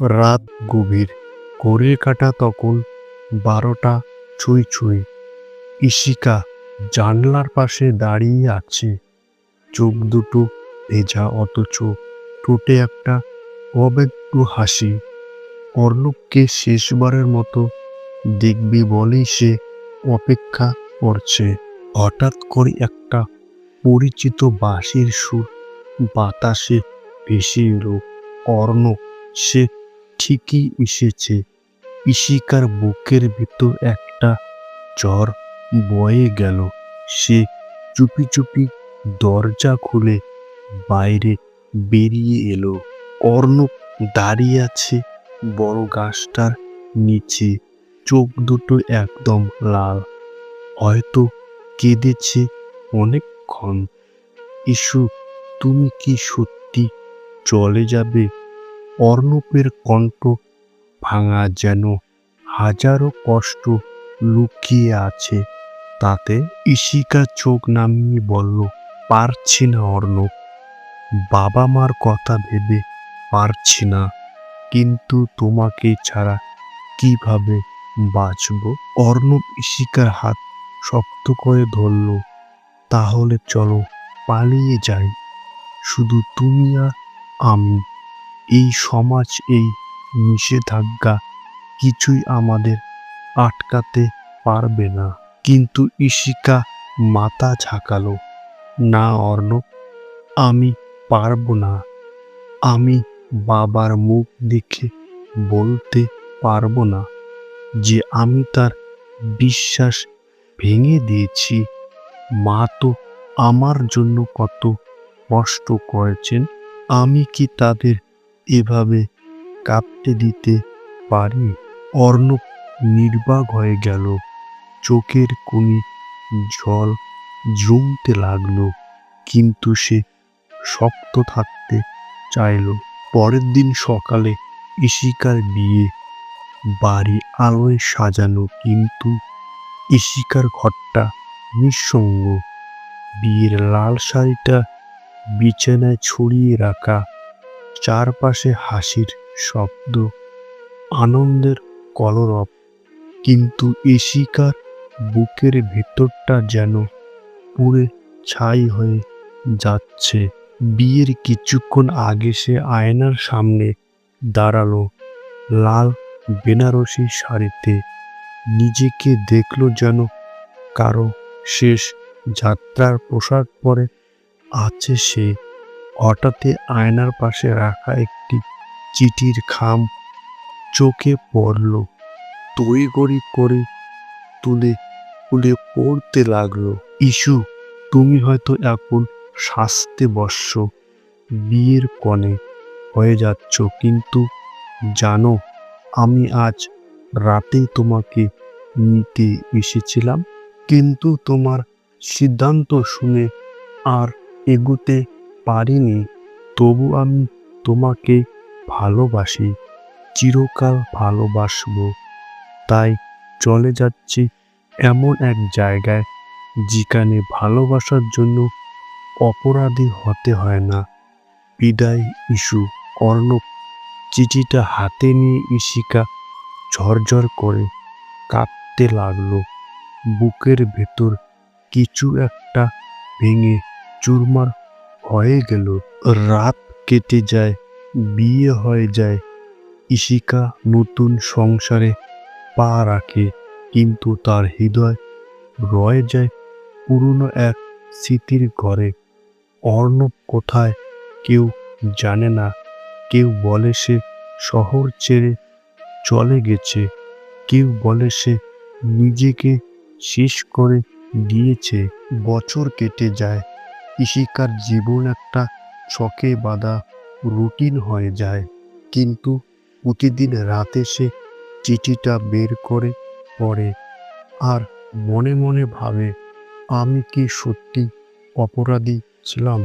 রাত গভীর। ঘড়ির কাটা তখন বারোটা ছুঁই ছুঁই। ইশিকা জানলার পাশে দাঁড়িয়ে আছে। চোখ দুটো ভেজা অথচ ঠোঁটে একটা অব্যক্ত হাসি। অর্ণবকে শেষবারের মতো দেখবি বলেই সে অপেক্ষা করছে। হঠাৎ করে একটা পরিচিত বাঁশির সুর বাতাসে ভেসে এলো। অর্ণব, সে ঠিকই এসেছে। ইশিকার বুকের ভিতর একটা জ্বর বয়ে গেল। সে চুপি চুপি দরজা খুলে বাইরে বেরিয়ে এলো। অর্ণব দাঁড়িয়ে আছে বড় গাছটার নিচে। চোখ দুটো একদম লাল। হয়তো কেঁদেছে অনেকক্ষণ। ইস্যু তুমি কি সত্যি চলে যাবে? অর্ণবের কণ্ঠ ভাঙা যেন হাজারো কষ্ট লুকিয়ে আছে। তাতে ইশিকা চোখ নামিয়ে বলল, পারছি না অর্ণব। বাবা মার কথা ভেবে পারছি না। কিন্তু তোমাকে ছাড়া কীভাবে বাঁচব? অর্ণব ইশিকার হাত শক্ত করে ধরল, তাহলে চলো পালিয়ে যাই। শুধু তুমি আর আমি। এই সমাজ, এই নিষেধাজ্ঞা কিছুই আমাদের আটকাতে পারবে না। কিন্তু ইশিকা মাথা ঝাঁকালো। না, অর্ণব, আমি পারব না। আমি বাবার মুখ দেখে বলতে পারব না যে আমি তার বিশ্বাস ভেঙে দিয়েছি। মা তো আমার জন্য কত কষ্ট করেছেন। আমি কি তাদের এভাবে কাঁপতে দিতে পারি। অর্ণব নির্বাক হয়ে গেল। চোখের কোণে জল জমতে লাগল, কিন্তু সে শক্ত থাকতে চাইল। পরের দিন সকালে ইশিকার বিয়ে। বাড়ি আলোয় সাজানো, কিন্তু ইশিকার ঘরটা নিঃসঙ্গ। বিয়ের লাল শাড়িটা বিছানায় ছড়িয়ে রাখা চারপাশে হাসির শব্দ, আনন্দের কলরব, কিন্তু এশিকার বুকের ভেতরটা যেন পুড়ে ছাই হয়ে যাচ্ছে। বিয়ের কিছুক্ষণ আগে সে আয়নার সামনে দাঁড়াল, লাল বেনারসি শাড়িতে। নিজেকে দেখল যেন কারও শেষ যাত্রার পোশাক পরে আছে সে। হঠাৎই আয়নার পাশে রাখা একটি চিঠির খাম চোখে পড়ল। তড়িগড়ি করে তুলে তুলে পড়তে লাগল ইস্যু তুমি হয়তো এখন শাস্তে বর্ষ বিয়ের কনে হয়ে যাচ্ছ, কিন্তু জানো, আমি আজ রাতেই তোমাকে নিতে এসেছিলাম, কিন্তু তোমার সিদ্ধান্ত শুনে আর এগুতে পারিনি, তবু আমি তোমাকে ভালোবাসি, চিরকাল ভালোবাসবো। তাই চলে যাচ্ছি এমন এক জায়গায়, যেখানে ভালোবাসার জন্য অপরাধী হতে হয় না। বিদায় ইস্যু অর্ণব চিঠিটা হাতে নিয়ে ইশিকা ঝরঝর করে কাঁপতে লাগল। বুকের ভেতর কিছু একটা ভেঙে চুরমার হয়ে গেল। রাত কেটে যায়, বিয়ে হয়ে যায়। ইশিকা নতুন সংসারে পা রাখে, কিন্তু তার হৃদয় রয়ে যায় পুরনো এক স্মৃতির ঘরে। অর্ণব কোথায় কেউ জানে না, কেউ বলে সে শহর ছেড়ে চলে গেছে, কেউ বলে সে নিজেকে শেষ করে দিয়েছে, বছর কেটে যায়। ইশিকার জীবন একটা ছকে বাঁধা রুটিন হয়ে যায়। কিন্তু প্রতিদিন রাতে সে চিঠিটা বের করে পড়ে আর মনে মনে ভাবে, আমি কি সত্যি অপরাধী ছিলাম?